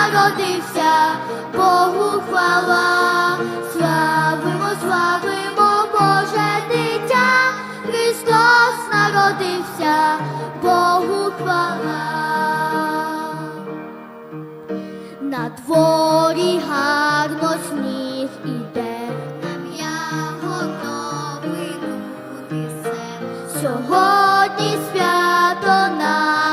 народився, Богу хвала, славимо, славимо, Боже дитя, Христос народився, Богу хвала, на дворі гарно сніг іде, нам я готовий бути все. Сьогодні свято нас.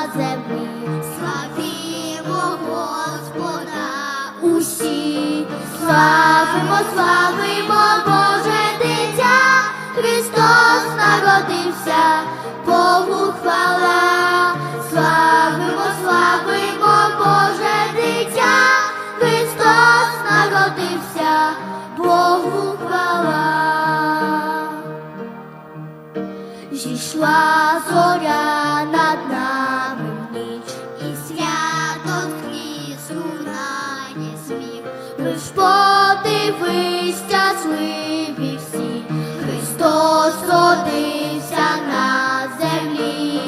Славимо, славимо Боже дитя, Христос народився, Богу хвала, славимо, славимо Боже дитя, Христос народився, Богу хвала. Зійшла зоря щасливі всі, Христос родився на землі,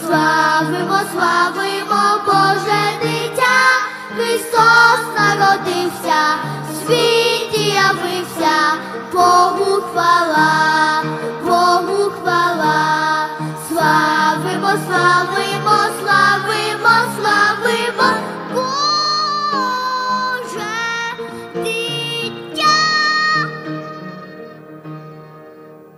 славимо, славимо, Боже дитя, Христос народився, в явився, Богу хвала, Богу хвала, славимо, славимо, славимо.